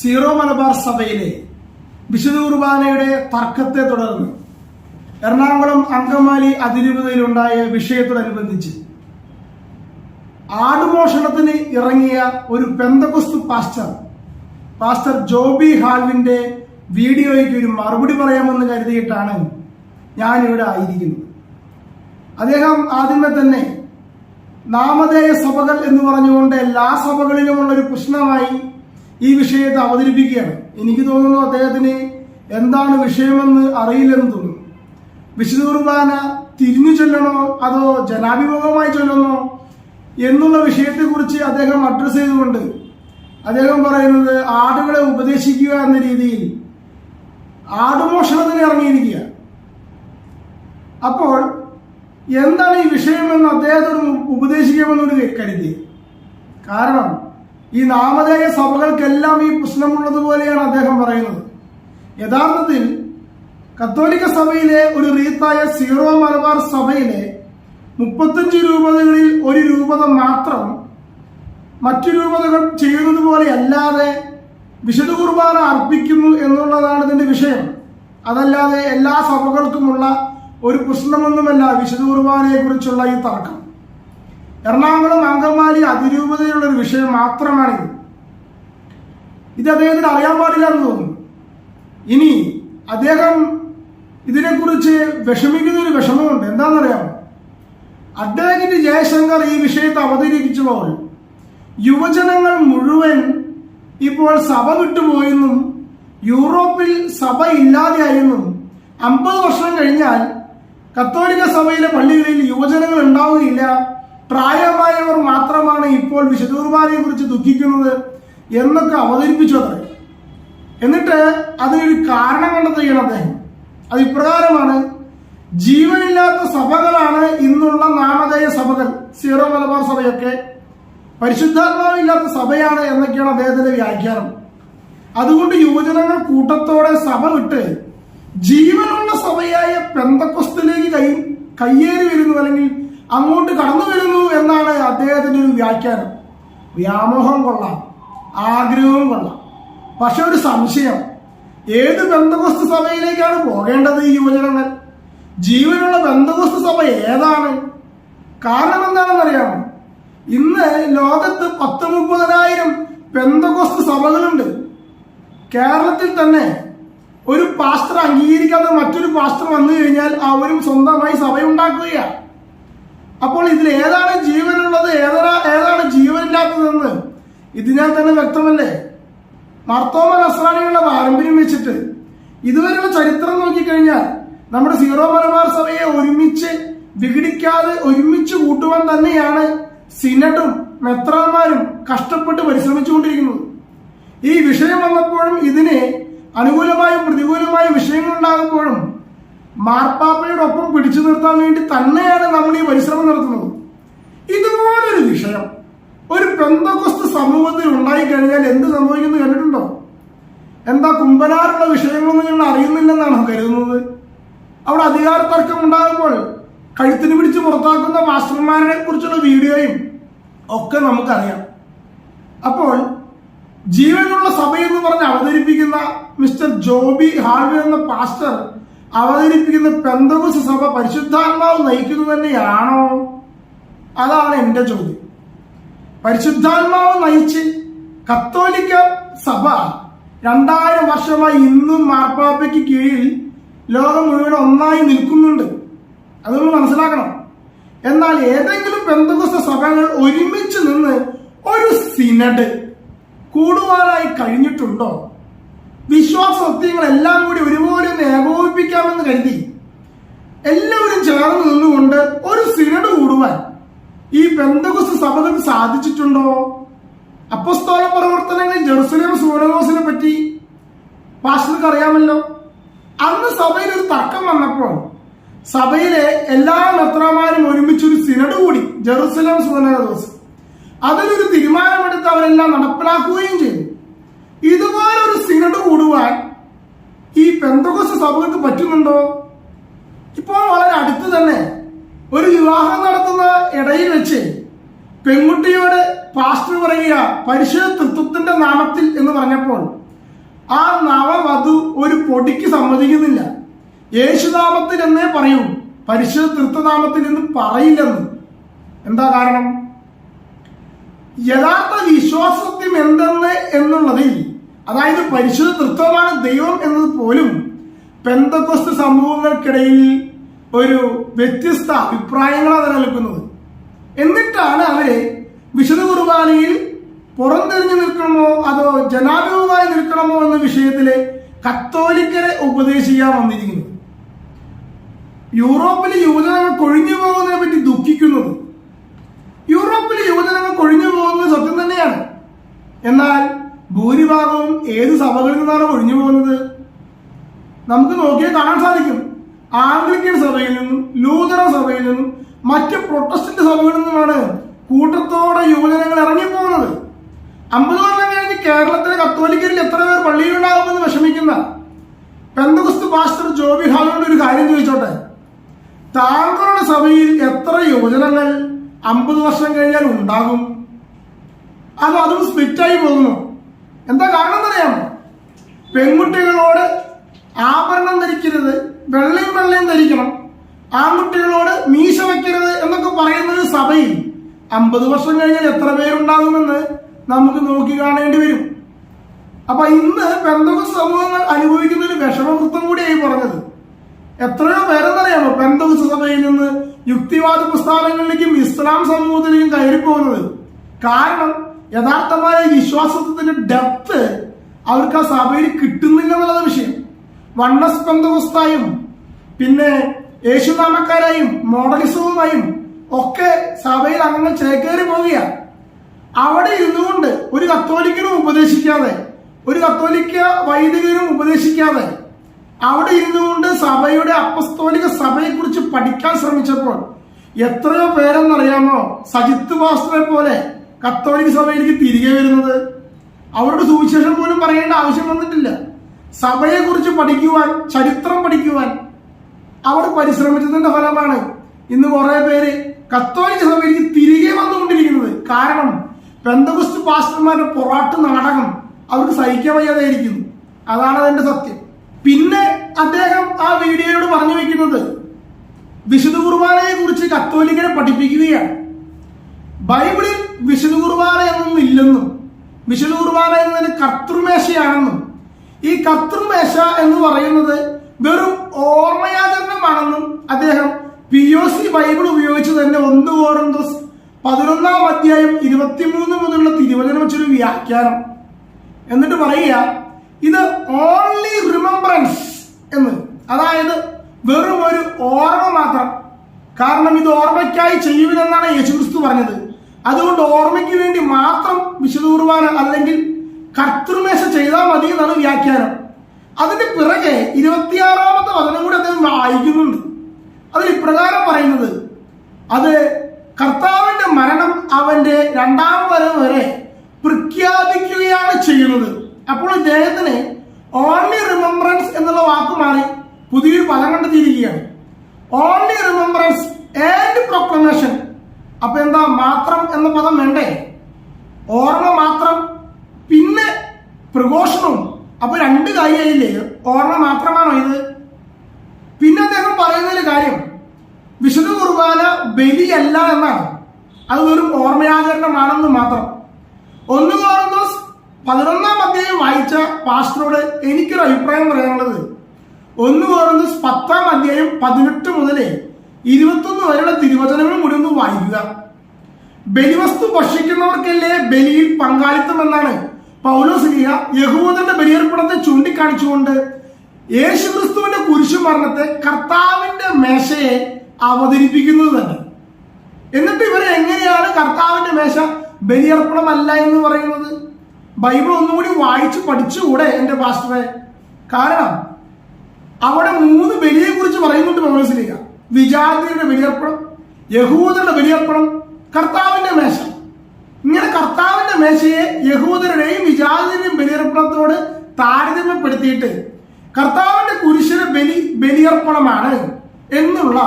Zero Malabar സഭയിലെ വിശുദ്ധ കുർബാനയുടെ തർക്കത്തെ തുടർന്ന് എറണാകുളം അങ്കമാലി അതിരൂപതയിലുണ്ടായ വിഷയത്തോടനുബന്ധിച്ച് ആടുമോഷണത്തിന് ഇറങ്ങിയ ഒരു പെന്തകുസ്തു പാസ്റ്റർ പാസ്റ്റർ ജോബി ഹാൽവിന്റെ വീഡിയോയ്ക്ക് ഒരു മറുപടി പറയാമെന്ന് കരുതിയിട്ടാണ് ഞാനിവിടെ ആയിരിക്കുന്നത്. അദ്ദേഹം ആദ്യമേ തന്നെ നാമധേയ സഭകൾ എന്ന് പറഞ്ഞുകൊണ്ട് എല്ലാ സഭകളിലുമുള്ള ഒരു പ്രശ്നമായി ഈ വിഷയത്തെ അവതരിപ്പിക്കുകയാണ്. എനിക്ക് തോന്നുന്നു അദ്ദേഹത്തിന് എന്താണ് വിഷയമെന്ന് അറിയില്ലെന്ന് തോന്നുന്നു. വിശുദ്ധ കുർബാന തിരിഞ്ഞു ചൊല്ലണോ അതോ ജനാഭിമുഖമായി ചൊല്ലണോ എന്നുള്ള വിഷയത്തെക്കുറിച്ച് അദ്ദേഹം അഡ്രസ് ചെയ്തുകൊണ്ട് അദ്ദേഹം പറയുന്നത് ആടുകളെ ഉപദേശിക്കുക എന്ന രീതിയിൽ ആടുമോഷണത്തിന് ഇറങ്ങിയിരിക്കുക. അപ്പോൾ എന്താണ് ഈ വിഷയമെന്ന് അദ്ദേഹത്തോട് ഉപദേശിക്കാമെന്നൊരു കരുതി. കാരണം ഈ നാമധേയ സഭകൾക്കെല്ലാം ഈ പ്രശ്നമുള്ളത് പോലെയാണ് അദ്ദേഹം പറയുന്നത്. യഥാർത്ഥത്തിൽ കത്തോലിക്ക സഭയിലെ ഒരു റീത്തായ സീറോ മലബാർ സഭയിലെ മുപ്പത്തഞ്ച് രൂപതകളിൽ ഒരു രൂപത മാത്രം മറ്റു രൂപതകൾ ചെയ്യുന്നത് പോലെ അല്ലാതെ വിശുദ്ധ കുർബാന അർപ്പിക്കുന്നു എന്നുള്ളതാണ് ഇതിന്റെ വിഷയം. അതല്ലാതെ എല്ലാ സഭകൾക്കുമുള്ള ഒരു പ്രശ്നമൊന്നുമല്ല വിശുദ്ധ കുർബാനയെ കുറിച്ചുള്ള ഈ തർക്കം. എറണാകുളം അങ്കമാലി അതിരൂപതയിലുള്ള ഒരു വിഷയം മാത്രമാണിത് ഇത്. അദ്ദേഹത്തിന് അറിയാൻ പാടില്ല എന്ന് തോന്നുന്നു. ഇനി അദ്ദേഹം ഇതിനെക്കുറിച്ച് വിഷമിക്കുന്ന ഒരു വിഷമമുണ്ട്. എന്താണെന്നറിയാമോ? അദ്ദേഹത്തിന്റെ ജയശങ്കർ ഈ വിഷയത്തെ അവതരിപ്പിച്ചപ്പോൾ യുവജനങ്ങൾ മുഴുവൻ ഇപ്പോൾ സഭ വിട്ടുപോയെന്നും യൂറോപ്പിൽ സഭ ഇല്ലാതെയായെന്നും അമ്പത് വർഷം കഴിഞ്ഞാൽ കത്തോലിക്ക സഭയിലെ പള്ളികളിൽ യുവജനങ്ങൾ ഉണ്ടാവുകയില്ല പ്രായമായവർ മാത്രമാണ് ഇപ്പോൾ വിശുദ്ധ കുർബാനയെ കുറിച്ച് ദുഃഖിക്കുന്നത് എന്നൊക്കെ അവതരിപ്പിച്ചു അത്രേ. എന്നിട്ട് അതിനൊരു കാരണം കണ്ടെത്തുകയാണ് അദ്ദേഹം. അത് ഇപ്രകാരമാണ്. ജീവനില്ലാത്ത സഭകളാണ് ഇന്നുള്ള നാമധേയ സഭകൾ. സീറോ മലബാർ സഭയൊക്കെ പരിശുദ്ധാത്മാവില്ലാത്ത സഭയാണ് എന്നൊക്കെയാണ് അദ്ദേഹത്തിന്റെ വ്യാഖ്യാനം. അതുകൊണ്ട് യുവജനങ്ങൾ കൂട്ടത്തോടെ സഭ വിട്ട് ജീവനുള്ള സഭയായ പെന്തക്കൊസ്തിലേക്ക് കൈ കയ്യേറി വരുന്നു അല്ലെങ്കിൽ അങ്ങോട്ട് കടന്നു വരുന്നു എന്നാണ് അദ്ദേഹത്തിന്റെ ഒരു വ്യാഖ്യാനം. വ്യാമോഹം കൊള്ളാം ആഗ്രഹവും കൊള്ളാം. പക്ഷെ ഒരു സംശയം ഏത് ബന്ധവസ്തു സഭയിലേക്കാണ് പോകേണ്ടത് ഈ യുവജനങ്ങൾ? ജീവനുള്ള ബന്ധവസ്തു സഭ ഏതാണ്? കാരണം എന്താണെന്നറിയാമോ? ഇന്ന് ലോകത്ത് പത്ത് മുപ്പതിനായിരം പെന്തകോസ്തു സഭകളുണ്ട്. കേരളത്തിൽ തന്നെ ഒരു പാസ്റ്റർ അംഗീകരിക്കാതെ മറ്റൊരു പാസ്റ്റർ വന്നു കഴിഞ്ഞാൽ അവരും സ്വന്തമായി സഭയുണ്ടാക്കുകയാണ്. അപ്പോൾ ഇതിൽ ഏതാണ് ജീവനുള്ളത്? ഏതാ ഏതാണ് ജീവനില്ലാത്തതെന്ന്? ഇതിനാൽ തന്നെ വ്യക്തമല്ലേ? മർത്തോമ നസ്രാണികളുടെ പാരമ്പര്യം വെച്ചിട്ട് ഇതുവരെയുള്ള ചരിത്രം നോക്കിക്കഴിഞ്ഞാൽ നമ്മുടെ സീറോ മലബാർ സഭയെ ഒരുമിച്ച് വിഘടിക്കാതെ ഒരുമിച്ച് കൂട്ടുവാൻ തന്നെയാണ് സിനഡും മെത്രാന്മാരും കഷ്ടപ്പെട്ട് പരിശ്രമിച്ചുകൊണ്ടിരിക്കുന്നത്. ഈ വിഷയം വന്നപ്പോഴും ഇതിന് അനുകൂലമായും പ്രതികൂലമായും വിഷയങ്ങൾ ഉണ്ടാകുമ്പോഴും മാർപ്പാപ്പയോടൊപ്പം പിടിച്ചു നിർത്താൻ വേണ്ടി തന്നെയാണ് നമ്മൾ ഈ പരിശ്രമം നടത്തുന്നത്. ഇതുപോലൊരു വിഷയം ഒരു പെന്തകൊസ്ത് സമൂഹത്തിൽ ഉണ്ടായി കഴിഞ്ഞാൽ എന്ത് സംഭവിക്കുന്നു കണ്ടിട്ടുണ്ടോ? എന്താ കുമ്പനാറുള്ള വിഷയങ്ങളൊന്നും ഞങ്ങൾ അറിയുന്നില്ലെന്നാണോ കരുതുന്നത്? അവിടെ അധികാര തർക്കം ഉണ്ടാകുമ്പോൾ കഴുത്തിന് പിടിച്ച് പുറത്താക്കുന്ന മാസ്റ്റർമാരെ കുറിച്ചുള്ള വീഡിയോയും ഒക്കെ നമുക്കറിയാം. അപ്പോൾ ജീവനുള്ള സഭയെന്ന് പറഞ്ഞ് അവതരിപ്പിക്കുന്ന മിസ്റ്റർ ജോബി ഹാൾവി എന്ന പാസ്റ്റർ അവതരിപ്പിക്കുന്ന പെന്തകുസ് സഭ പരിശുദ്ധാത്മാവ് നയിക്കുന്നത് തന്നെയാണോ? അതാണ് എന്റെ ചോദ്യം. പരിശുദ്ധാത്മാവ് നയിച്ച് കത്തോലിക്ക സഭ രണ്ടായിരം വർഷമായി ഇന്നും മാർപ്പാപ്പയ്ക്ക് കീഴിൽ ലോകം മുഴുവൻ ഒന്നായി നിൽക്കുന്നുണ്ട്. അത് നമ്മൾ മനസ്സിലാക്കണം. എന്നാൽ ഏതെങ്കിലും പെന്തകുസ സഭകൾ ഒരുമിച്ച് നിന്ന് ഒരു സിനഡ് കൂടുവാനായി കഴിഞ്ഞിട്ടുണ്ടോ? വിശ്വാസ സത്യങ്ങൾ എല്ലാം കൂടി ഒരുപോലെ ഒന്ന് ഏകോപിപ്പിക്കാമെന്ന് കരുതി. എല്ലാവരും ചേർന്ന് നിന്നുകൊണ്ട് ഒരു സിനഡ് കൂടുവാൻ ഈ പെന്തകുസ് സഭകൾക്ക് സാധിച്ചിട്ടുണ്ടോ? അപ്പസ്തോല പ്രവർത്തനങ്ങളിൽ ജെറുസലേം സൂനഗോസിനെ പറ്റി പാസ്റ്റർക്ക് അറിയാമല്ലോ. അന്ന് സഭയിൽ ഒരു തർക്കം വന്നപ്പോൾ സഭയിലെ എല്ലാ നത്രമാരും ഒരുമിച്ചൊരു സിനഡ് കൂടി ജെറുസലേം സൂനഗോസ് അതിലൊരു തീരുമാനമെടുത്ത് അവരെല്ലാം നടപ്പിലാക്കുകയും ചെയ്തു. ഇതുപോലെ ഒരു സിനഡ് കൂടുവാൻ ഈ പെന്തകോസ് സഭകൾക്ക് പറ്റുന്നുണ്ടോ? ഇപ്പോൾ വളരെ അടുത്ത് തന്നെ ഒരു വിവാഹം നടത്തുന്ന ഇടയിൽ വെച്ച് പെൺകുട്ടിയോട് പാസ്റ്റർ പറയുക പരിശുദ്ധ തൃത്വത്തിന്റെ നാമത്തിൽ എന്ന് പറഞ്ഞപ്പോൾ ആ നവവധു ഒരു പൊടിക്ക് സമ്മതിക്കുന്നില്ല. യേശുനാമത്തിൽ എന്നേ പറയൂ പരിശുദ്ധ തൃത്വനാമത്തിൽ എന്ന് പറയില്ലെന്ന്. എന്താ കാരണം? യഥാർത്ഥ വിശ്വാസത്വം എന്തെന്ന് എന്നുള്ളതിൽ അതായത് പരിശുദ്ധ തൃത്വമാണ് ദൈവം എന്നത് പോലും പെന്തക്കൊസ്ത് സമൂഹങ്ങൾക്കിടയിൽ ഒരു വ്യത്യസ്ത അഭിപ്രായങ്ങളാണ് നിലനിൽക്കുന്നത്. എന്നിട്ടാണ് അവരെ വിശുദ്ധ കുർബാനയിൽ പുറംതിരിഞ്ഞു നിൽക്കണമോ അതോ ജനാഭിമുഖമായി നിൽക്കണമോ എന്ന വിഷയത്തിലെ കത്തോലിക്കരെ ഉപദേശിക്കാൻ വന്നിരിക്കുന്നത്. യൂറോപ്പിലെ യുവജനങ്ങൾ കൊഴിഞ്ഞു പോകുന്നതിനെ പറ്റി ദുഃഖിക്കുന്നത്. യൂറോപ്പിലെ യുവജനങ്ങൾ കൊഴിഞ്ഞു പോകുന്നത് സത്യം തന്നെയാണ്. എന്നാൽ ഭൂരിഭാഗവും ഏത് സഭകളിൽ നിന്നാണ് ഒഴിഞ്ഞു പോകുന്നത്? നമുക്ക് നോക്കിയാൽ കാണാൻ സാധിക്കും. ആംഗ്ലിക്കൻ സഭയിൽ നിന്നും ലൂതറ സഭയിൽ നിന്നും മറ്റ് പ്രൊട്ടസ്റ്റന്റ് സഭകളിൽ നിന്നുമാണ് കൂട്ടത്തോടെ യുവജനങ്ങൾ ഇറങ്ങിപ്പോകുന്നത്. അമ്പത് വർഷം കഴിഞ്ഞ് കേരളത്തിലെ കത്തോലിക്കരിൽ എത്ര പേർ പള്ളിയിലുണ്ടാകുമെന്ന് വിഷമിക്കുന്ന പെന്തകുസ്ത് പാസ്റ്റർ ജോബി ഹാലോട് ഒരു കാര്യം ചോദിച്ചോട്ടെ? താങ്കളുടെ സഭയിൽ എത്ര യുവജനങ്ങൾ അമ്പത് വർഷം കഴിഞ്ഞാൽ ഉണ്ടാകും? അത് അതും സ്പ്ലിറ്റായി പോകുന്നു. എന്താ കാരണം എന്നറിയാമോ? പെൺകുട്ടികളോട് ആഭരണം ധരിക്കരുത് വെള്ളയും വെള്ളയും ധരിക്കണം. ആൺകുട്ടികളോട് മീശ വെക്കരുത് എന്നൊക്കെ പറയുന്നത് സഭയിൽ അമ്പത് വർഷം കഴിഞ്ഞാൽ എത്ര പേരുണ്ടാകുമെന്ന് നമുക്ക് നോക്കി കാണേണ്ടി വരും. അപ്പൊ ഇന്ന് പെന്തക സമൂഹങ്ങൾ അനുഭവിക്കുന്ന ഒരു വിഷമവൃത്തം കൂടിയായി പറഞ്ഞത്. എത്രയോ പേരെന്നറിയാമോ പെന്തക സഭയിൽ നിന്ന് യുക്തിവാദ പ്രസ്ഥാനങ്ങളിലേക്കും ഇസ്ലാം സമൂഹത്തിലേക്കും കയറിപ്പോകുന്നത്? കാരണം യഥാർത്ഥമായ വിശ്വാസത്തിന്റെ ഡെപ്ത് അവർക്ക് ആ സഭയിൽ കിട്ടുന്നില്ല എന്നുള്ള വിഷയം. വണ്ണസ് പെന്തകുസ്തായും പിന്നെ യേശുനാമക്കാരായും മോഡലിസവുമായും ഒക്കെ സഭയിൽ അങ്ങനെ ചേക്കേറി പോവുകയാണ്. അവിടെ ഇരുന്നുകൊണ്ട് ഒരു കത്തോലിക്കനും ഉപദേശിക്കാതെ ഒരു കത്തോലിക്ക വൈദികനും ഉപദേശിക്കാതെ അവിടെ ഇരുന്നുകൊണ്ട് സഭയുടെ അപ്പസ്തോലിക സഭയെ കുറിച്ച് പഠിക്കാൻ ശ്രമിച്ചപ്പോൾ എത്രയോ പേരെന്നറിയാമോ? സജിത്ത് മാസ്റ്ററെ പോലെ കത്തോലിക്ക സഭയിലേക്ക് തിരികെ വരുന്നത്. അവരുടെ സുവിശേഷം പോലും പറയേണ്ട ആവശ്യം വന്നിട്ടില്ല. സഭയെ കുറിച്ച് പഠിക്കുവാൻ ചരിത്രം പഠിക്കുവാൻ അവർ പരിശ്രമിച്ചതിന്റെ ഫലമാണ് ഇന്ന് കുറെ പേര് കത്തോലിക്ക സഭയിലേക്ക് തിരികെ വന്നുകൊണ്ടിരിക്കുന്നത്. കാരണം പെന്തകുസ്തു പാസ്റ്റർമാരുടെ പൊറാട്ട് നാടകം അവർക്ക് സഹിക്കാൻ വയ്യാതെയിരിക്കുന്നു. അതാണ് അതിന്റെ സത്യം. പിന്നെ അദ്ദേഹം ആ വീഡിയോയോട് പറഞ്ഞു വെക്കുന്നത് വിശുദ്ധ കുർബാനയെ കുറിച്ച് കത്തോലിക്കനെ പഠിപ്പിക്കുകയാണ്. ബൈബിളിൽ വിഷ്ണു കുർബാന എന്നൊന്നും ഇല്ലെന്നും വിഷ്ണു കുർബാന എന്നതിന് കർത്തൃമേശയാണെന്നും ഈ കർത്തൃമേശ എന്ന് പറയുന്നത് വെറും ഓർമ്മയാചരണമാണെന്നും അദ്ദേഹം പി ഒ സി ബൈബിൾ ഉപയോഗിച്ച് തന്നെ ഒന്ന് കോറന്തോസ് പതിനൊന്നാം അധ്യായം ഇരുപത്തിമൂന്ന് മുതലുള്ള തിരുവചനം വെച്ചൊരു വ്യാഖ്യാനം. എന്നിട്ട് പറയുക ഇത് ഓൺലി റിമംബറൻസ് എന്ന്. അതായത് വെറും ഒരു ഓർമ്മ മാത്രം. കാരണം ഇത് ഓർമ്മയ്ക്കായി ചെയ്യുവിനെന്നാണ് യേശുക്രിസ്തു പറഞ്ഞത്. അതുകൊണ്ട് ഓർമ്മയ്ക്ക് വേണ്ടി മാത്രം വിശുദ്ധ കുർബാന അല്ലെങ്കിൽ കർത്തൃമേശ ചെയ്താൽ മതി എന്നാണ് വ്യാഖ്യാനം. അതിന്റെ പിറകെ ഇരുപത്തിയാറാമത്തെ വചനം കൂടി അദ്ദേഹം വായിക്കുന്നുണ്ട്. അതിൽ ഇപ്രകാരം പറയുന്നത് അത് കർത്താവിന്റെ മരണം അവന്റെ രണ്ടാം വരം വരെ പ്രഖ്യാപിക്കുകയാണ് ചെയ്യുന്നത്. അപ്പോൾ ഇദ്ദേഹത്തിന് ഓൺലി റിമംബറൻസ് എന്നുള്ള വാക്ക് മാറി പുതിയൊരു പദം കണ്ടെത്തിയിരിക്കുകയാണ്. ഓൺലി റിമംബറൻസ് ആൻഡ് പ്രൊക്ലമേഷൻ അപ്പൊ എന്താ മാത്രം എന്ന പദം വേണ്ടേ? ഓർമ്മ മാത്രം പിന്നെ പ്രഘോഷണവും. അപ്പൊ രണ്ട് കാര്യമായില്ലേ ഓർമ്മ മാത്രമാണോ ഇത്? പിന്നെ അദ്ദേഹം പറയുന്നൊരു കാര്യം വിശുദ്ധ കുർബാന ബലിയല്ല എന്നാണ്. അത് വെറും ഓർമ്മയാചരണമാണെന്ന് മാത്രം. ഒന്ന് കോർന്നോസ് പതിനൊന്നാം അധ്യായം വായിച്ച പാസ്റ്ററോട് എനിക്കൊരു അഭിപ്രായം പറയാനുള്ളത്. ഒന്ന് കോർന്നോസ് പത്താം അധ്യായം പതിനെട്ട് മുതൽ ഇരുപത്തൊന്ന് വരെയുള്ള തിരുവചനങ്ങൾ മുഴുവൻ വായിക്കുക. ബലിവസ്തു ഭക്ഷിക്കുന്നവർക്കല്ലേ ബലിയിൽ പങ്കാളിത്തം എന്നാണ് പൗലോസ് ലീഹ യഹൂദന്റെ ബലിയർപ്പണത്തെ ചൂണ്ടിക്കാണിച്ചുകൊണ്ട് യേശുക്രിസ്തുവിന്റെ കുരിശുമരണത്തെ കർത്താവിന്റെ മേശയെ അവതരിപ്പിക്കുന്നത് തന്നെ. എന്നിട്ട് ഇവരെ എങ്ങനെയാണ് കർത്താവിന്റെ മേശ ബലിയർപ്പണമല്ല എന്ന് പറയുന്നത്? ബൈബിൾ ഒന്നുകൂടി വായിച്ച് പഠിച്ചുകൂടെ എന്റെ പാസ്റ്ററെ? കാരണം അവിടെ മൂന്ന് ബലിയെ കുറിച്ച് പറയുന്നുണ്ട് പൗലോസിലേക്ക വിജാതിയുടെ ബലിയർപ്പണം യഹൂദരുടെ ബലിയർപ്പണം കർത്താവിന്റെ മേശ. ഇങ്ങനെ കർത്താവിന്റെ മേശയെ യഹൂദരുടെയും വിജാതിയുടെയും ബലിയർപ്പണത്തോട് താരതമ്യപ്പെടുത്തിയിട്ട് കർത്താവിന്റെ കുരിശിന് ബലി ബലിയർപ്പണമാണ് എന്നുള്ള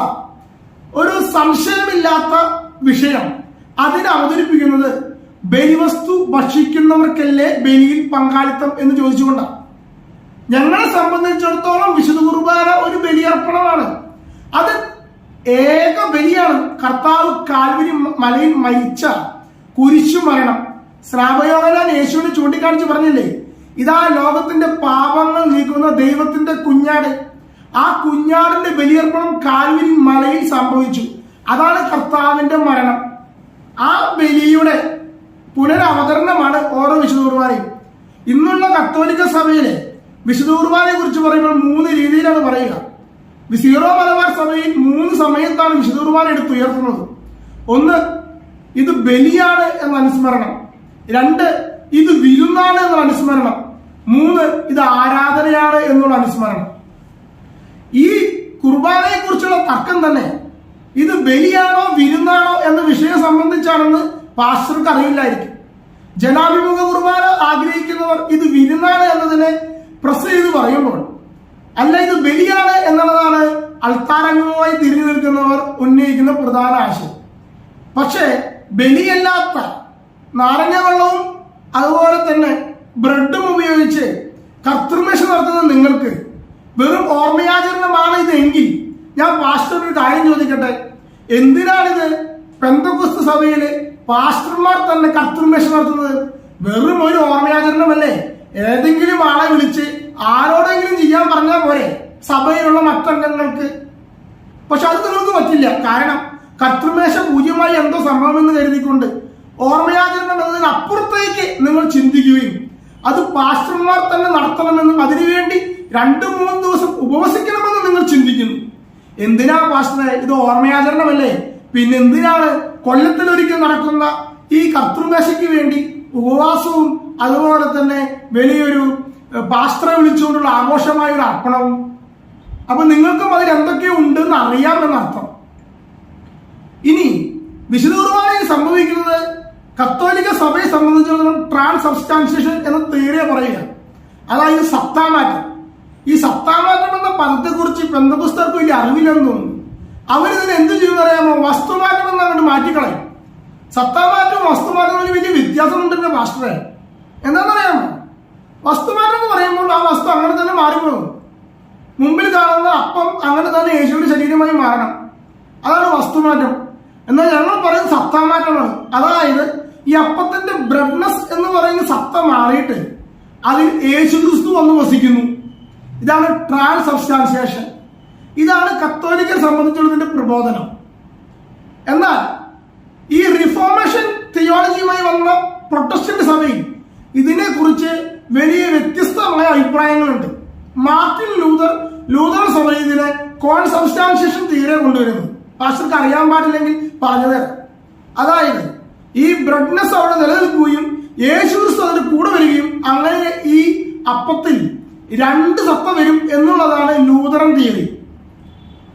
ഒരു സംശയമില്ലാത്ത വിഷയം. അതിനെ അവതരിപ്പിക്കുന്നത് ബലിവസ്തു ഭക്ഷിക്കുന്നവർക്കല്ലേ ബലിയിൽ പങ്കാളിത്തം എന്ന് ചോദിച്ചുകൊണ്ടാണ്. ഞങ്ങളെ സംബന്ധിച്ചിടത്തോളം വിശുദ്ധ കുർബാന ഒരു ബലിയർപ്പണമാണ്. അത് ഏക ബലിയാണ്. കർത്താവ് കാൽവരി മലയിൽ മരിച്ച കുരിശു മരണം. ശ്രാവയോഗനാൻ യേശുവിനെ ചൂണ്ടിക്കാണിച്ച് പറഞ്ഞില്ലേ? ഇതാ ലോകത്തിന്റെ പാപങ്ങൾ നീക്കുന്ന ദൈവത്തിന്റെ കുഞ്ഞാട്. ആ കുഞ്ഞാടിന്റെ ബലിയർപ്പണം കാൽവരി മലയിൽ സംഭവിച്ചു. അതാണ് കർത്താവിന്റെ മരണം. ആ ബലിയുടെ പുനരവതരണമാണ് ഓരോ വിശുദ്ധ ഇന്നുള്ള കത്തോലിക്ക സഭയിലെ വിശുദ്ധ കുറിച്ച് പറയുമ്പോൾ മൂന്ന് രീതിയിലാണ് പറയുക. സീറോ മലബാർ സഭയിൽ മൂന്ന് സമയത്താണ് വിശുദ്ധ കുർബാന എടുത്ത് ഉയർത്തുന്നത്. ഒന്ന് ഇത് ബലിയാണ് എന്ന അനുസ്മരണം. രണ്ട് ഇത് വിരുന്നാണ് എന്ന അനുസ്മരണം. മൂന്ന് ഇത് ആരാധനയാണ് എന്നുള്ള അനുസ്മരണം. ഈ കുർബാനയെ കുറിച്ചുള്ള തർക്കം തന്നെ ഇത് ബലിയാണോ വിരുന്നാണോ എന്ന വിഷയം സംബന്ധിച്ചാണെന്ന് പാസ്റ്റർക്ക് അറിയില്ലായിരിക്കും. ജനാഭിമുഖ കുർബാന ആഗ്രഹിക്കുന്നവർ ഇത് വിരുന്നാണ് എന്നതിനെ പ്രസ് ചെയ്ത് പറയുമ്പോൾ അല്ല ഇത് ബലിയാണ് എന്നുള്ളതാണ് അൾത്താരംഗമായി തിരിഞ്ഞു നിൽക്കുന്നവർ ഉന്നയിക്കുന്ന പ്രധാന ആശയം. പക്ഷേ ബലിയല്ലാത്ത നാരങ്ങ വെള്ളവും അതുപോലെ തന്നെ ബ്രെഡും ഉപയോഗിച്ച് കർത്തൃമേശ നടത്തുന്ന നിങ്ങൾക്ക് വെറും ഓർമ്മയാചരണമാണ് ഇതെങ്കിൽ ഞാൻ പാസ്റ്റർ ഒരു കാര്യം ചോദിക്കട്ടെ? എന്തിനാണിത് പെന്തകുസ്ത സഭയിൽ പാസ്റ്റർമാർ തന്നെ കർത്തൃമേശ നടത്തുന്നത്? വെറും ഒരു ഓർമ്മയാചരണമല്ലേ? ഏതെങ്കിലും ആളെ വിളിച്ച് ആരോടെങ്കിലും ചെയ്യാൻ പറഞ്ഞാൽ പോരെ. സഭയിലുള്ള മറ്റംഗങ്ങൾക്ക്. പക്ഷെ അത് നിങ്ങൾക്ക് പറ്റില്ല. കാരണം കർത്തൃമേശ പൂജ്യമായി എന്തോ സംഭവമെന്ന് കരുതിക്കൊണ്ട് ഓർമ്മയാചരണം എന്നതിനപ്പുറത്തേക്ക് നിങ്ങൾ ചിന്തിക്കുകയും അത് പാസ്റ്റർമാർ തന്നെ നടത്തണമെന്നും അതിനുവേണ്ടി രണ്ടു മൂന്ന് ദിവസം ഉപവസിക്കണമെന്നും നിങ്ങൾ ചിന്തിക്കുന്നു. എന്തിനാ പാസ്റ്ററെ? ഇത് ഓർമ്മയാചരണമല്ലേ? പിന്നെ എന്തിനാണ് കൊല്ലത്തിലൊരിക്കൽ നടക്കുന്ന ഈ കർത്തൃമേശയ്ക്ക് വേണ്ടി ഉപവാസവും അതുപോലെ തന്നെ വലിയൊരു പാസ്റ്ററെ വിളിച്ചുകൊണ്ടുള്ള ആഘോഷമായ ഒരു അർപ്പണവും അപ്പൊ നിങ്ങൾക്കും അതിൽ എന്തൊക്കെയോ ഉണ്ടെന്ന് അറിയാമെന്നർത്ഥം ഇനി വിശുദ്ധ സംഭവിക്കുന്നത് കത്തോലിക്ക സഭയെ സംബന്ധിച്ചിടത്തോളം ട്രാൻസ് സബ്സ്റ്റാൻസിയേഷൻ എന്ന തീരെ പറയുക അതായത് സപ്താമാറ്റം. ഈ സപ്താമാറ്റം എന്ന പദത്തെക്കുറിച്ച് ബന്ധപുസ്തകർക്ക് വലിയ അറിവില്ലെന്ന് തോന്നുന്നു. അവരിതിന് എന്ത് ചെയ്യുന്ന അറിയാമോ? വസ്തുമാറ്റം എന്ന് അങ്ങോട്ട് മാറ്റിക്കളയും. സത്താമാറ്റവും വസ്തുമാറ്റവും വലിയ വ്യത്യാസമുണ്ടെന്ന് മാസ്റ്ററെ എന്താണെന്നറിയാമോ വസ്തുമാറ്റം എന്ന് പറയുമ്പോൾ ആ വസ്തു അങ്ങനെ തന്നെ മാറിപ്പോകും. മുമ്പിൽ കാണുന്ന അപ്പം അങ്ങനെ തന്നെ യേശുവിന്റെ ശരീരമായി മാറണം. അതാണ് വസ്തുമാറ്റം എന്നാൽ ഞങ്ങൾ പറയുന്നത് സത്താമാറ്റമാണ് അതായത് ഈ അപ്പത്തിന്റെ ബ്രെഡ്നസ് എന്ന് പറയുന്ന സത്ത മാറിയിട്ട് അതിൽ യേശു ക്രിസ്തു വന്ന് വസിക്കുന്നു. ഇതാണ് ട്രാൻസ് ഇതാണ് കത്തോലിക്കൽ സംബന്ധിച്ചുള്ളതിന്റെ പ്രബോധനം. എന്നാൽ ഈ റിഫോർമേഷൻ തിയോളജിയുമായി വന്ന പ്രൊട്ടസ്റ്റന്റ് സഭയിൽ ഇതിനെക്കുറിച്ച് വലിയ വ്യത്യസ്തമായ അഭിപ്രായങ്ങളുണ്ട്. മാർട്ടിൻ ലൂതർ ലൂതർ സഭയിൽ ഇതിനെ കോൺസബ്സ്റ്റാൻസിയേഷൻ തീരെ കൊണ്ടുവരുന്നു. പാസ്റ്റർക്ക് അറിയാൻ പാടില്ലെങ്കിൽ പറഞ്ഞു അതായത് ഈ ബ്രെഡ്നെസ് അവിടെ നിലനിൽക്കുകയും യേശു ക്രിസ്തു കൂടെ വരികയും അങ്ങനെ ഈ അപ്പത്തിൽ രണ്ട് സത്ത വരും എന്നുള്ളതാണ് ലൂതറൻ തിയറി.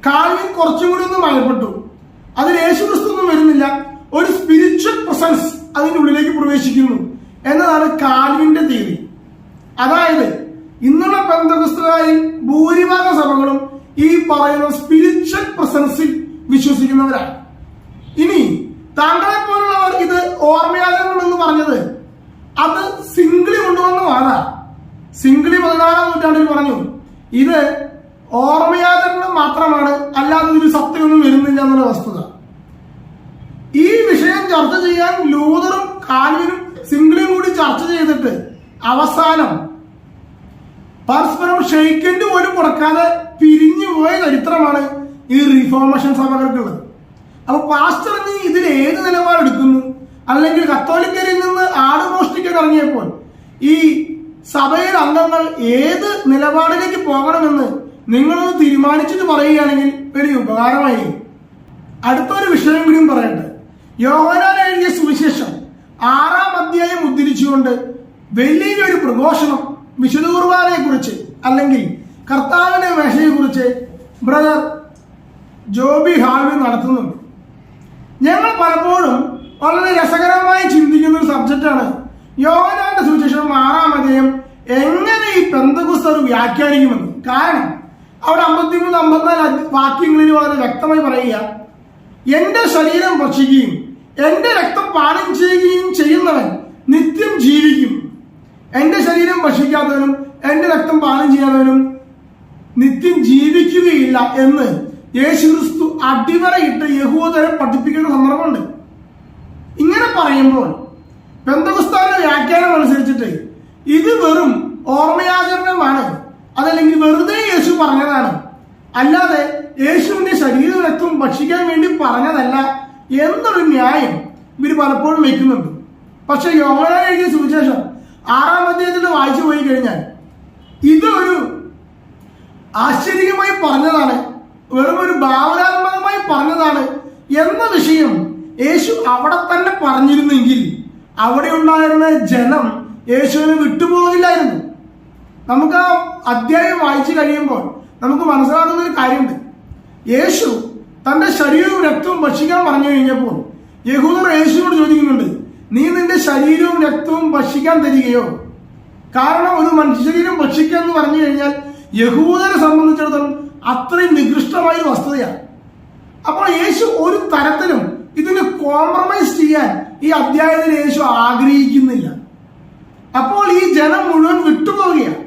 കാൽവിൻ കുറച്ചും കൂടി ഒന്ന് മയപ്പെട്ടു അതിൽ യേശു ക്രിസ്തു ഒന്നും വരുന്നില്ല. ഒരു സ്പിരിച്വൽ പ്രസൻസ് അതിന്റെ ഉള്ളിലേക്ക് പ്രവേശിക്കുന്നു. എന്നതാണ് കാൽവിന്റെ തിയറി. അതായത് ഇന്നുള്ള ബന്ധപുസ്തകയിൽ ഭൂരിഭാഗം സഭകളും ഈ പറയുന്ന സ്പിരിച്വൽ പ്രസൻസിൽ വിശ്വസിക്കുന്നവരാണ്. ഇനി താങ്കളെ പോലുള്ളവർ ഇത് എന്ന് പറഞ്ഞത് അത് സിംഗിളി കൊണ്ടുവന്ന വാദ സിംഗിളി പതിനാറാം നൂറ്റാണ്ടിൽ പറഞ്ഞു ഇത് ഓർമ്മയാചരണം മാത്രമാണ് അല്ലാതെ ഒരു സത്യമൊന്നും വരുന്നില്ല എന്നുള്ള വസ്തുത. ഈ വിഷയം ചർച്ച ചെയ്യാൻ ലൂതറും കാൽവിനും സിംഗിളിയും കൂടി ചർച്ച ചെയ്തിട്ട് അവസാനം പരസ്പരം ക്ഷയിക്കേണ്ടി പോലും കൊടുക്കാതെ പിരിഞ്ഞു പോയ ചരിത്രമാണ് ഈ റിഫോർമേഷൻ സഭകൾക്കുള്ളത് അപ്പൊ പാസ്റ്റർ നീ ഇതിൽ ഏത് നിലപാടെടുക്കുന്നു അല്ലെങ്കിൽ കത്തോലിക്കരിൽ നിന്ന് ആട് മോഷ്ടിക്കാൻ ഇറങ്ങിയപ്പോൾ ഈ സഭയുടെ അംഗങ്ങൾ ഏത് നിലപാടിലേക്ക് പോകണമെന്ന് നിങ്ങളൊന്ന് തീരുമാനിച്ചിട്ട് പറയുകയാണെങ്കിൽ വലിയ ഉപകാരമായി. അടുത്തൊരു വിഷയം കൂടിയും പറയട്ടെ. യോഹനാൻ എഴുതിയ സുവിശേഷം വലിയൊരു പ്രഘോഷണം വിശുദ്ധ കുർബാനയെ കുറിച്ച് അല്ലെങ്കിൽ കർത്താവിന്റെ മേശയെ കുറിച്ച് ബ്രദർ ജോബി ഹാൾവി നടത്തുന്നുണ്ട്. ഞങ്ങൾ പലപ്പോഴും വളരെ രസകരമായി ചിന്തിക്കുന്ന ഒരു സബ്ജക്റ്റാണ്. യോഹനാന്റെ സുവിശേഷം ആറാം അധ്യായം എങ്ങനെ ഈ പെന്തകുസ്തർ വ്യാഖ്യാനിക്കുമെന്ന്. കാരണം അവിടെ അമ്പത്തിമൂന്ന് അമ്പത്തിനാല് വാക്യങ്ങളിൽ വളരെ വ്യക്തമായി പറയുക എന്റെ ശരീരം ഭക്ഷിക്കുകയും എന്റെ രക്തം പാനം ചെയ്യുകയും ചെയ്യുന്നവൻ നിത്യം ജീവിക്കും. എന്റെ ശരീരം ഭക്ഷിക്കാത്തവനും എന്റെ രക്തം പാനം ചെയ്യാത്തവനും നിത്യം ജീവിക്കുകയില്ല എന്ന് യേശു ക്രിസ്തു അടിവരയിട്ട് യഹൂദരെ പഠിപ്പിക്കുന്ന സന്ദർഭമുണ്ട്. ഇങ്ങനെ പറയുമ്പോൾ ബന്ധപുസ്താവിന്റെ വ്യാഖ്യാനം അനുസരിച്ചിട്ട് ഇത് വെറും ഓർമ്മയാചരണമാണ്. അതല്ലെങ്കിൽ വെറുതെ യേശു പറഞ്ഞതാണ്. അല്ലാതെ യേശുവിന്റെ ശരീരം രക്തവും ഭക്ഷിക്കാൻ വേണ്ടി പറഞ്ഞതല്ല എന്നൊരു ന്യായം ഇവർ പലപ്പോഴും വെക്കുന്നുണ്ട് പക്ഷെ യോഗ എഴുതിയ സുവിശേഷം ആറാം അധ്യായത്തിൽ വായിച്ചു പോയി കഴിഞ്ഞാൽ ഇതൊരു ആശ്ചര്യമായി പറഞ്ഞതാണ് വെറും ഒരു ഭാവനാത്മകമായി പറഞ്ഞതാണ് എന്ന വിഷയം യേശു അവിടെ തന്നെ പറഞ്ഞിരുന്നെങ്കിൽ അവിടെ ഉണ്ടായിരുന്ന ജനം യേശുവിനെ വിട്ടുപോകില്ലായിരുന്നു. നമുക്ക് ആ അധ്യായം വായിച്ചു കഴിയുമ്പോൾ നമുക്ക് മനസ്സിലാകുന്ന ഒരു കാര്യമുണ്ട്. യേശു തന്റെ ശരീരവും രക്തവും ഭക്ഷിക്കാൻ പറഞ്ഞു കഴിഞ്ഞപ്പോൾ യഹൂദർ യേശുവിനോട് ചോദിക്കുന്നുണ്ട് നീ നിന്റെ ശരീരവും രക്തവും ഭക്ഷിക്കാൻ തരികയോ? കാരണം ഒരു മനുഷ്യശരീരം ഭക്ഷിക്കുക എന്ന് പറഞ്ഞു കഴിഞ്ഞാൽ യഹൂദരെ സംബന്ധിച്ചിടത്തോളം അത്രയും നികൃഷ്ടമായ ഒരു വസ്തുതയാണ്. അപ്പോൾ യേശു ഒരു തരത്തിലും ഇതിന് കോംപ്രമൈസ് ചെയ്യാൻ ഈ അധ്യായത്തിൽ യേശു ആഗ്രഹിക്കുന്നില്ല. അപ്പോൾ ഈ ജനം മുഴുവൻ വിട്ടുപോവുകയാണ്.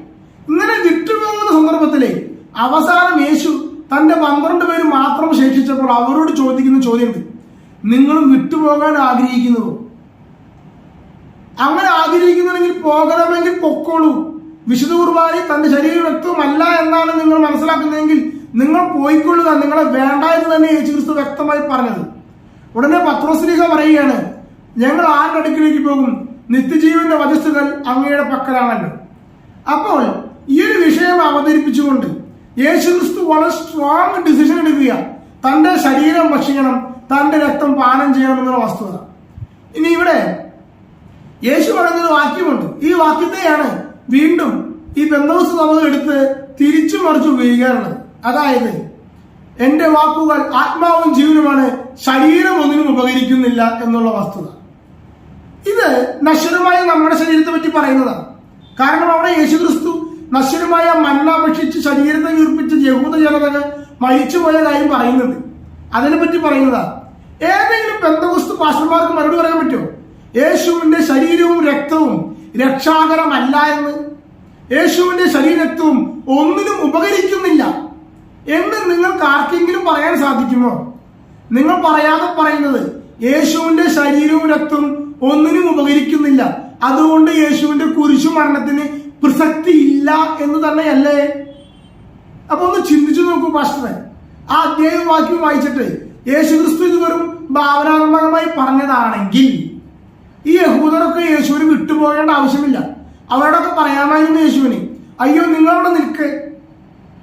ഇങ്ങനെ വിട്ടുപോകുന്ന സന്ദർഭത്തിലെ അവസാനം യേശു തന്റെ പന്ത്രണ്ട് പേര് മാത്രം ശേഷിച്ചപ്പോൾ അവരോട് ചോദിക്കുന്ന ചോദ്യമുണ്ട്. നിങ്ങളും വിട്ടുപോകാൻ ആഗ്രഹിക്കുന്നുവോ? അങ്ങനെ ആഗ്രഹിക്കുന്നുണ്ടെങ്കിൽ പോകണമെങ്കിൽ പൊക്കോളൂ. വിശുദ്ധ കുർബാനയിൽ തന്റെ ശരീരം വ്യക്തമല്ല എന്നാണ് നിങ്ങൾ മനസ്സിലാക്കുന്നതെങ്കിൽ നിങ്ങൾ പോയിക്കൊള്ളുക. നിങ്ങളെ വേണ്ട എന്ന് തന്നെ യേശു ക്രിസ്തു വ്യക്തമായി പറഞ്ഞത്. ഉടനെ പത്രോസ്ലിഹ പറയുകയാണ് ഞങ്ങൾ ആരുടെ അടുക്കിലേക്ക് പോകും? നിത്യജീവന്റെ വചസ്സുകൾ അങ്ങയുടെ പക്കലാണല്ലോ. അപ്പോൾ ഈ ഒരു വിഷയം അവതരിപ്പിച്ചുകൊണ്ട് യേശു ക്രിസ്തു വളരെ സ്ട്രോങ് ഡിസിഷൻ എടുക്കുക. തന്റെ ശരീരം ഭക്ഷിക്കണം തന്റെ രക്തം പാനം ചെയ്യണം എന്നുള്ള വസ്തുത. ഇനി ഇവിടെ യേശു പറഞ്ഞൊരു വാക്യമുണ്ട്. ഈ വാക്യത്തെയാണ് വീണ്ടും ഈ പെന്തോസ് നമ്മൾ എടുത്ത് തിരിച്ചു മറിച്ച് ഉപയോഗിക്കാറുള്ളത്. അതായത് എന്റെ വാക്കുകൾ ആത്മാവും ജീവനുമാണ് ശരീരം ഒന്നിനും ഉപകരിക്കുന്നില്ല എന്നുള്ള വസ്തുത. ഇത് നശ്വരമായ നമ്മുടെ ശരീരത്തെ പറ്റി പറയുന്നതാണ്. കാരണം അവിടെ യേശുക്രിസ്തു നശ്വരമായ മന്ന ഭക്ഷിച്ച് ശരീരത്തെ വീർപ്പിച്ച് യഹൂദ ജനതകൾ മരിച്ചുപോയ കാര്യം പറയുന്നത് അതിനെപ്പറ്റി പറയുന്നതാണ്. ഏതെങ്കിലും ബന്ധവസ്തു പാസ്റ്റർമാർക്ക് മറുപടി പറയാൻ പറ്റുമോ? യേശുവിന്റെ ശരീരവും രക്തവും രക്ഷാകരമല്ല എന്ന്. യേശുവിന്റെ ശരീരത്വം ഒന്നിനും ഉപകരിക്കുന്നില്ല എന്ന് നിങ്ങൾക്ക് ആർക്കെങ്കിലും പറയാൻ സാധിക്കുമോ? നിങ്ങൾ പറയാതെ പറയുന്നത് യേശുവിന്റെ ശരീരവും രക്തവും ഒന്നിനും ഉപകരിക്കുന്നില്ല. അതുകൊണ്ട് യേശുവിന്റെ കുരിശു മരണത്തിന് പ്രസക്തി ഇല്ല എന്ന് തന്നെയല്ലേ? അപ്പൊ ഒന്ന് ചിന്തിച്ചു നോക്കൂ പാസ്റ്ററെ. ആ അദ്ദേഹം വാക്യം വായിച്ചിട്ട് യേശുക്രിസ്തു ഇത് വെറും ഭാവനാത്മകമായി പറഞ്ഞതാണെങ്കിൽ ഈ യഹൂദരൊക്കെ യേശുവിന് വിട്ടുപോകേണ്ട ആവശ്യമില്ല. അവരോടൊക്കെ പറയാമായിരുന്നു യേശുവിന് അയ്യോ നിങ്ങളവിടെ നിൽക്ക്.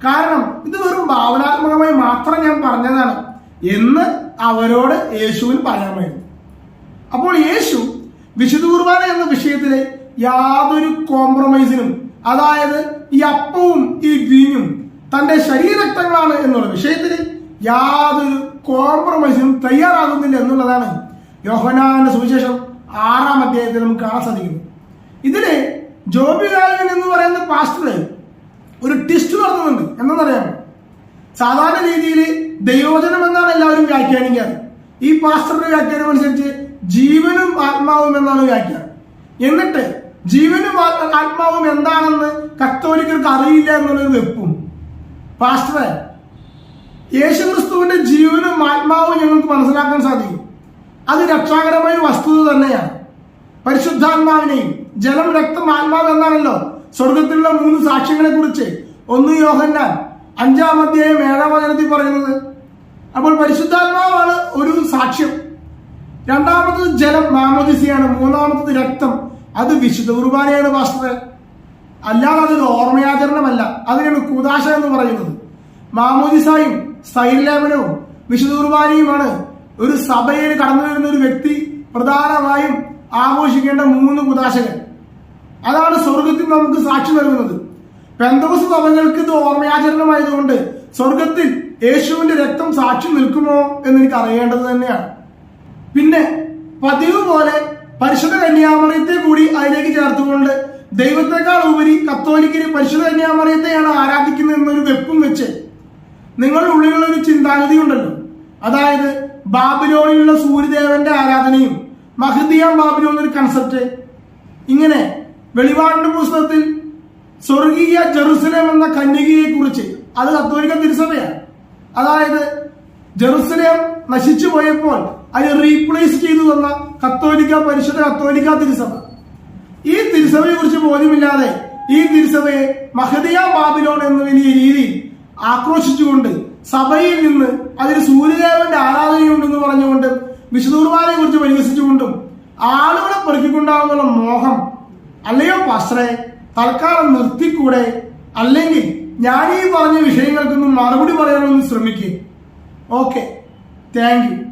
കാരണം ഇത് വെറും ഭാവനാത്മകമായി മാത്രം ഞാൻ പറഞ്ഞതാണ്. എന്ന് അവരോട് യേശുവിന് പറയാമായിരുന്നു. അപ്പോൾ യേശു വിശുദ്ധ കുർബാന എന്ന വിഷയത്തിലെ യാതൊരു കോംപ്രമൈസിനും അതായത് ഈ അപ്പവും ഈ വീഞ്ഞും തന്റെ ശരീരക്തങ്ങളാണ് എന്നുള്ള വിഷയത്തിൽ യാതൊരു കോംപ്രമൈസിനും തയ്യാറാകുന്നില്ല എന്നുള്ളതാണ് യോഹനാന്റെ സുവിശേഷം. ആറാം അധ്യായത്തിൽ നമുക്ക് കാണാൻ സാധിക്കുന്നു. ഇതിൽ ജോബി ലാലൻ എന്ന് പറയുന്ന പാസ്റ്റർ ഒരു ട്വിസ്റ്റ് നടത്തുന്നുണ്ട്. എന്നറിയാമോ സാധാരണ രീതിയിൽ ദൈവവചനം എന്നാണ് എല്ലാവരും വ്യാഖ്യാനിക്കാറ്. ഈ പാസ്റ്ററുടെ വ്യാഖ്യാനം അനുസരിച്ച് ജീവനും ആത്മാവും എന്നാണ് വ്യാഖ്യാനം. എന്നിട്ട് ജീവനും ആത്മാവും എന്താണെന്ന് കത്തോലിക്കർക്ക് അറിയില്ല എന്നുള്ളത് വെപ്പും. പാസ്റ്ററെ യേശുക്രിസ്തുവിന്റെ ജീവനും ആത്മാവും ഞങ്ങൾക്ക് മനസ്സിലാക്കാൻ സാധിക്കും. അത് രക്ഷാകരമായ വസ്തുത തന്നെയാണ്. പരിശുദ്ധാത്മാവിനെയും ജലം രക്തം ആത്മാവ് എന്നാണല്ലോ സ്വർഗത്തിലുള്ള മൂന്ന് സാക്ഷ്യങ്ങളെ കുറിച്ച് ഒന്ന് യോഹന്നാൻ അഞ്ചാം അധ്യായം ഏഴാം വചനത്തിൽ പറയുന്നത്. അപ്പോൾ പരിശുദ്ധാത്മാവാണ് ഒരു സാക്ഷ്യം. രണ്ടാമത്തത് ജലം മാമോദിസയാണ്. മൂന്നാമത്തത് രക്തം. അത് വിശുദ്ധ കുർബാനയാണ് പാസ്റ്ററെ. അല്ലാതെ അതൊരു ഓർമ്മയാചരണമല്ല. അതിനാണ് കുദാശ എന്ന് പറയുന്നത്. മാമോദിസായും സ്ഥൈര്യലേപനവും വിശുദ്ധ കുർബാനയുമാണ് ഒരു സഭയിൽ കടന്നു വരുന്ന ഒരു വ്യക്തി പ്രധാനമായും ആഘോഷിക്കേണ്ട മൂന്ന് കുദാശകൾ. അതാണ് സ്വർഗത്തിൽ നമുക്ക് സാക്ഷി നൽകുന്നത്. പെന്തകോസ് സഭകൾക്ക് ഇത് ഓർമ്മയാചരണമായതുകൊണ്ട് സ്വർഗത്തിൽ യേശുവിന്റെ രക്തം സാക്ഷി നിൽക്കുമോ എന്ന് എനിക്ക് അറിയേണ്ടത് തന്നെയാണ്. പിന്നെ പതിവ് പോലെ പരിശുദ്ധ കന്യാമറിയത്തെ കൂടി അതിലേക്ക് ചേർത്തുകൊണ്ട് ദൈവത്തെക്കാൾ ഉപരി കത്തോലിക്കര് പരിശുദ്ധ കന്യാമറിയത്തെയാണ് ആരാധിക്കുന്നത് എന്നൊരു വെപ്പും വെച്ച് നിങ്ങളുടെ ഉള്ളിലുള്ള ഒരു ചിന്താഗതി ഉണ്ടല്ലോ അതായത് ബാബിലോണിലുള്ള സൂര്യദേവന്റെ ആരാധനയും മഹദിയാം ബാബിലോൺ ഒരു കൺസെപ്റ്റ് ഇങ്ങനെ വെളിപാടിന്റെ പുസ്തകത്തിൽ സ്വർഗീയ ജെറുസലേം എന്ന കന്യകയെ കുറിച്ച് അത് കത്തോലിക്ക തിരുസഭയാണ്. അതായത് ജെറുസലേം നശിച്ചു പോയപ്പോൾ അത് റീപ്ലേസ് ചെയ്തു തന്ന കത്തോലിക്ക പരിശുദ്ധ കത്തോലിക്ക തിരുസഭ. ഈ തിരുസഭയെ കുറിച്ച് ബോധ്യമില്ലാതെ ഈ തിരുസഭയെ മഹദിയ ബാബിലോൺ എന്ന വലിയ രീതിയിൽ ആക്രോശിച്ചുകൊണ്ട് സഭയിൽ നിന്ന് അതിന് സൂര്യദേവന്റെ ആരാധനയുണ്ടെന്ന് പറഞ്ഞുകൊണ്ട് വിശുദ്ധൂർമാനെ കുറിച്ച് പരിഹസിച്ചുകൊണ്ടും ആളുകളെ പെറുക്കിക്കൊണ്ടാകുന്നുള്ള മോഹം അല്ലയോ പാസ്റ്ററെ? തൽക്കാലം നിർത്തിക്കൂടെ? അല്ലെങ്കിൽ ഞാൻ ഈ പറഞ്ഞ വിഷയങ്ങൾക്കൊന്നും മറുപടി പറയാനൊന്ന് ശ്രമിക്കുക ഓക്കെ. Thank you.